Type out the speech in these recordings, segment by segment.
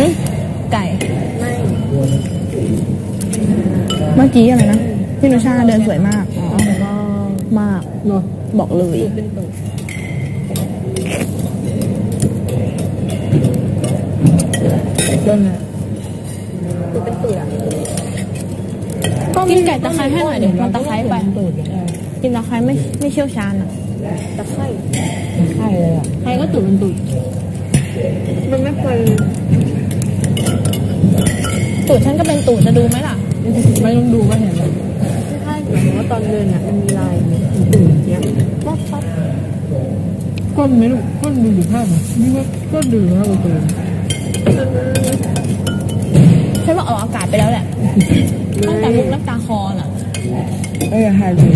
หืมไก่ ไม่เมื่อกี้อะไรนะ พี่นุชาเดินสวยมาก อ๋อแล้วก็มาก เนาะบอกเลยเป็นตุ่เดินเลยตุ่เป็นตุ่อะกินไก่ตะไคร้ให้หน่อยเดี๋ยวมันตะไคร้ไปตุ่นกินตะไคร้ไม่ไม่เชี่ยวชาญอะตะไคร้ใช่เลยอะใครก็ตุ่เป็นตุ่มันไม่เคย ตูดฉันก็เป็นตูดจะดูไหมล่ะ ไม่ต้องดูก็เห็นเลยใช่หมายถึงว่าตอนเดินอะมันมีลายตุ่นเนี้ยป๊อปป๊อปก้นไหมลูกก้นดูดิภาพนี่ว่าก้นดูนะโอเคฉันว่าออกอากาศไปแล้วแหละตั้งแต่มุกน้ำตาคอน่ะเอ้ยหายเลย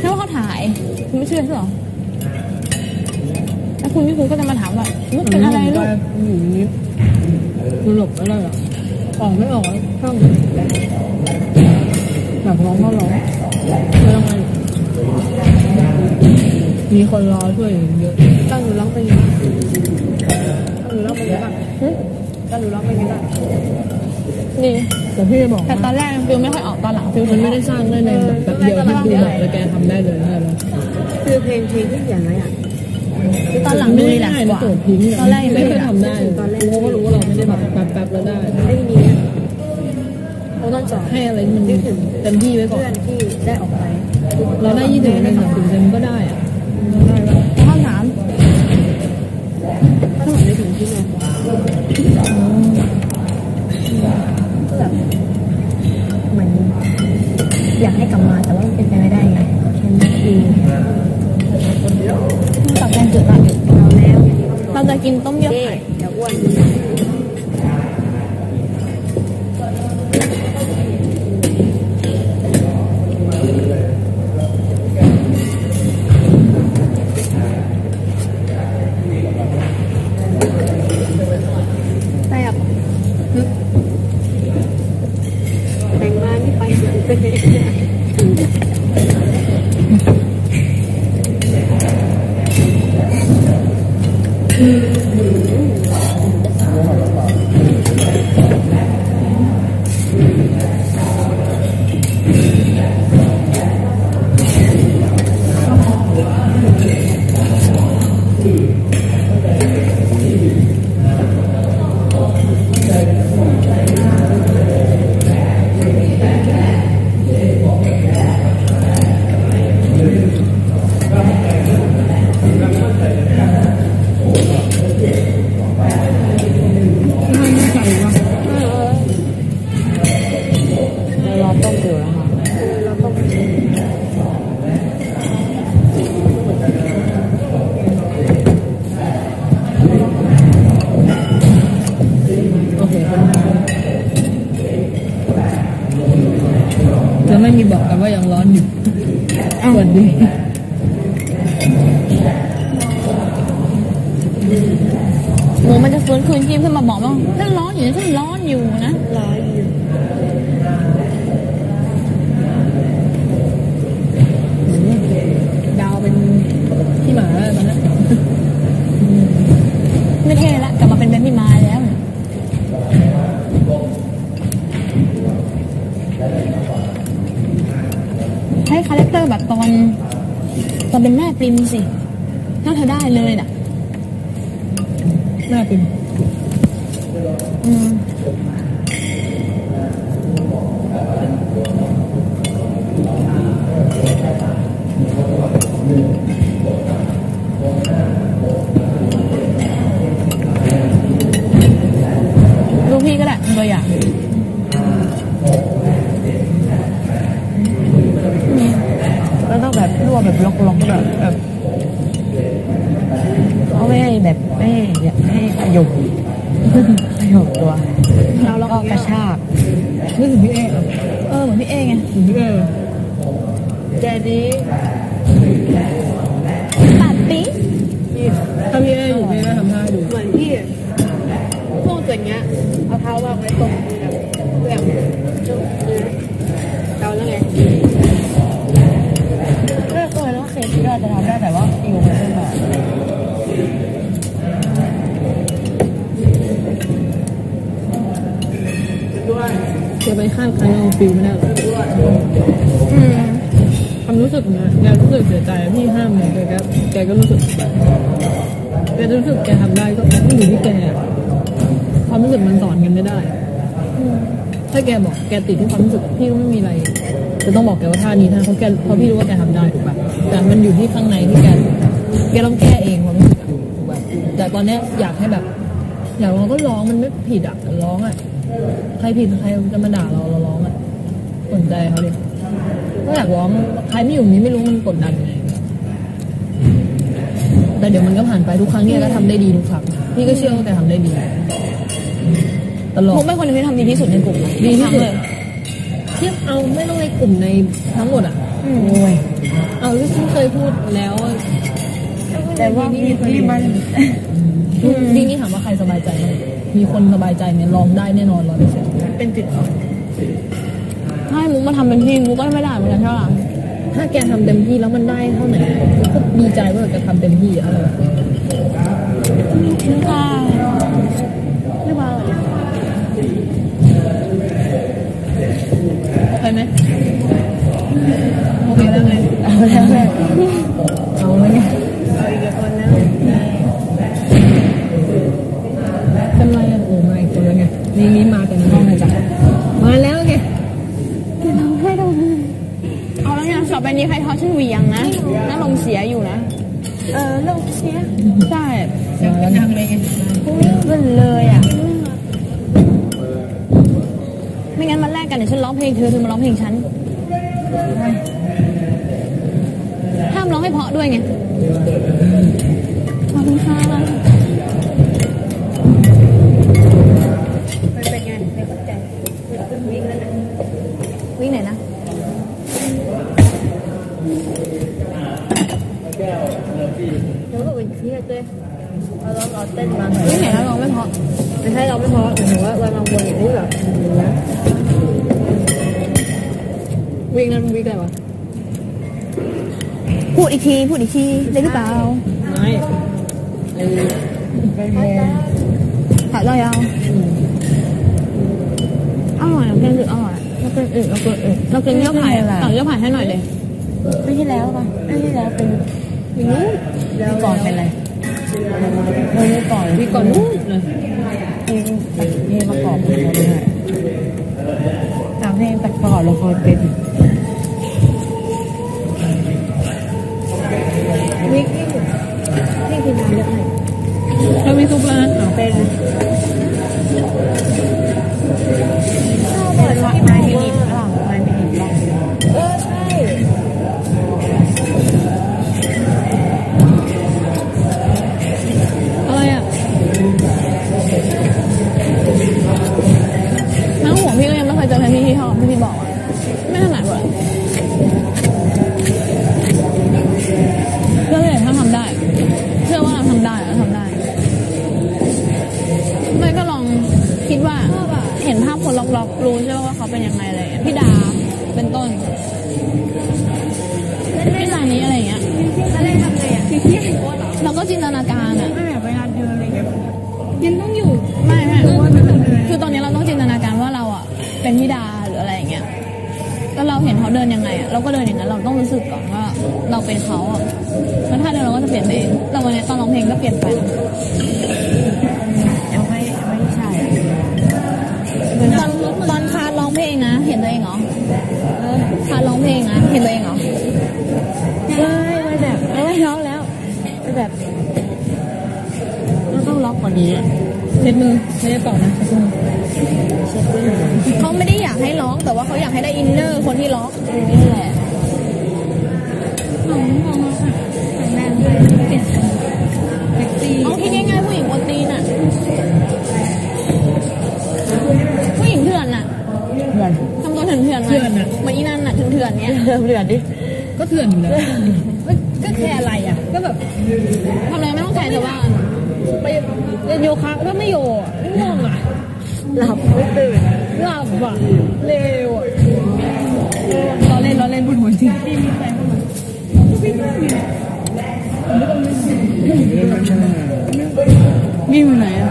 ฉันว่าเขาถ่ายคุณไม่เชื่อใช่หรอแล้วคุณพี่คุณก็จะมาถามว่ามุกเป็นอะไรลูกอยู่นี้ดูหลบอะไรอะอ อกไม่ออกช่างอยากร้องก็ร้องไม่ต้องไงมีคนรอช่วยเยอะตั้งอยู่ร้องไปยังตั้งอยู่ร้องไปยังบ้างตั้งอยู่ร้องไปยังบ้างดีแต่พี่บอกแต่ตอนแรกฟิลไม่ค่อยออกตอนหลังฟิลมันไม่ได้สร้างได้ในแบบเดียวที่ดูบอกแล้วแกทำได้เลยใช่ไหมคือเพลงเพลงที่เขียนไว้อะ ตอนหลังดูรีแลกซ์กว่าตอนแรกยังไม่ไม่เคได้ยทำได้รู้ก็รู้ว่าเราไม่ได้แบบแป๊บๆแล้วได้ไอ้ทีนี้โอ้ตอนสอนให้อะไรที่มันเต็มที่ไว้ก่อนเพื่อนที่ได้ออกไปเราได้ยี่สิบเต็มสามสิบเต็มก็ได้อะได้ปะแล้วข้าวหนามถ้าเหมือนในถึงที่เนี่ยแบบเหมือนอยากให้กลับมาแต่ว่ามันเป็นไปไม่ได้ไงแค่นั้นเอง ตักแกงจืดละเราแล้ว เราจะกินต้มยำเจ๊ไข่เดี๋ยวอ้วน ว่ายังร้อนอยู่สวัสดีหมูมันจะฟื้นคืนชีพขึ้นมาบอกว่าฉันร้อนอยู่นะฉันร้อนอยู่นะร้อยอยู่ดาวเป็นที่หมาแล้วตอนนั้นไม่เท่ละกลับมาเป็นแบมบี้มายแล้ว ให้คาแรคเตอร์แบบตอนตอนเป็นแม่ปริมสิถ้าเธอได้เลยน่ะหน้าเป็นอืม รวแบบล็อกๆแบบแบบเขาไม่ให้แบบไม่ให้ไม่ให้ขยบขยบตัวแล้วแล้วก็กระชากนึกถึงพี่เอเออเหมือนพี่เอไงถึงพี่เอ๊ะแดดดี้ตัดปิ๊ถ้าพี่เออยู่พี่เอทำท่าให้ดูเหมือนพี่พวกตัวเนี้ยเอาเท้าวางไว้ตรง จะไปคาดคั้นเอาฟิลไม่ได้หรอกอืมความรู้สึกนะแกรู้สึกเสียใจพี่ห้ามเลยแกก็แกก็รู้สึกแกรู้สึกแกทำได้ก็ต้องอยู่ที่แกความรู้สึกมันสอนกันไม่ได้ ถ้าแกบอกแกติดที่ความรู้สึกพี่ก็ไม่มีอะไรจะต้องบอกแกว่าท่านี้ท่าเพราะแกเพราะพี่รู้ว่าแกทำได้ถูกป่ะแต่มันอยู่ที่ข้างในที่แกแกต้องแก้เองความรู้สึกถูกป่ะแต่ตอนเนี้ยอยากให้แบบ อยากร้องก็ร้องมันไม่ผิดอะร้องอะ ใครผิดใครจะมาด่าเราเราร้องอะสนใจเขาดิก็อยากร้องใครไม่อยู่นี้ไม่รู้มันกดดันไงแต่เดี๋ยวมันก็ผ่านไปทุกครั้งเนี่ยก็ทำได้ดีทุกครั้งพี่ก็เชื่อว่าแกทำได้ดีตลอมุดกเป็นคนหนึงที่ทำดีที่สุดในกลุ่มนะดีที่สุดเลยเทียบเอาไม่ต้องในกลุ่มในทั้งหมดอะอืมโอ้ยเอาที่ฉันเคยพูดแล้วอะแต่ว่าพี่พี่มัน นี่นี่ถามว่าใครสบายใจไหมมีคนสบายใจไหมลองได้แน่นอนร้อยเปอร์เซ็นต์เป็นจุดอ่อนถ้าให้มุกมาทำเป็นพี่มุกก็ไม่ได้เหมือนกันเท่าไหร่ถ้าแกทำเต็มที่แล้วมันได้เท่าไหร่ก็ดีใจว่าแกทำเต็มที่อะไรแบบค่ะ ไม่ว่า ไปไหมโอเคแล้วไง เอาแล้วแม่ เอาแล้วไง เอาอีกคนนะ เป็นไรอะโอ้มาอีกคนแล้วไงนี่นี่มากันห้องเลยจ้ะมาแล้วไง เอาแล้ว ไงต่อไปนี้ใครทอดฉันเหวียงนะน่าลงเสียอยู่นะ เออลูกเชียใช่มาแล้วไงมันเลยอะ ไม่งั้นมันแลกกันเดี๋ยวฉันร้องเพลงเธอเธอมาร้องเพลงฉันห้ามร้องให้เพราะด้วยไงขอบคุณค่ะ มันเป็นไงไม่เข้าใจวิ่งแล้วนะ วิ่งไหนนะ เดี๋ยวก็เป็นเครียดเลยเราลองเอาเต้นมาหน่อย วิ่งไหนแล้วร้องไม่เพราะ ไม่ใช่เราไม่พอหมายถึงว่าเราลองวนอย่างนี้แบบนะวิ่งนั้นวิ่งอะไรวะพูดอีกทีพูดอีกทีได้หรือเปล่าไม่ไอ้เป็นไงถ่ายเรายาวอร่อยอะเพลงอื่นอร่อยเราเป็นอื่นเราเป็นอื่นเราเป็นเยอะผ่ายสั่งเยอะผ่ายให้หน่อยเลยปีที่แล้วป่ะปีที่แล้วเป็นไม่รู้ ปีก่อนเป็นอะไรเมื่อก่อนพี่ก่อนนู้นเลยเพลงเพลงประกอบละครด้วยตามเพลงประกอบละครเป็นวิกนี่นี่คืองานเยอะหน่อยแล้วมีซุปร้านอะเป็น เป็นยังไงอะไรเงี้ยพี่ดาเป็นต้นพี่ซานี้อะไรเงี้ยอะไรทำไงอะพี่พี่เป็นโค้ดเราก็จินตนาการอะไม่แบบเวลาเดินอะไรเงี้ยยังต้องอยู่ไม่ไม่คือตอนนี้เราต้องจินตนาการว่าเราอะเป็นพี่ดาหรืออะไรเงี้ยแล้วเราเห็นเขาเดินยังไงอะเราก็เดินอย่างนั้นเราต้องรู้สึกก่อนว่าเราเป็นเขาอะแล้วถ้าเดินเราก็จะเปลี่ยนเองแต่วันนี้ตอนร้องเพลงก็เปลี่ยนไป นะ เห็นตัวเองเหรอเออคาร์ร้องเพลงนะ เห็นตัวเองเหรอใช่มันแบบเอ้ยร้องแล้วมันแบบมันต้องล็อกกว่านี้เช็ดมือไม่ได้เป่านะเช็ดมือเช็ดด้วยหนูเขาไม่ได้อยากให้ร้องแต่ว่าเขาอยากให้ได้อินเนอร์คนที่ร้องนี่แหละของของเราค่ะ เถื่อนๆเนี้ยเพื่อนเพื่อนดิก็เถื่อนอยู่แล้วก็ก็แค่อะไรอะ ก็แบบทำอะไรไม่ต้องใช้แต่ว่าไปเล่นโยคะก็ไม่โยอะไม่ง่วงอะหลับไม่ตื่นหลับอะเร็วอะเราเล่นเราเล่นบนหัวจริงวิ่งไปไหนอะ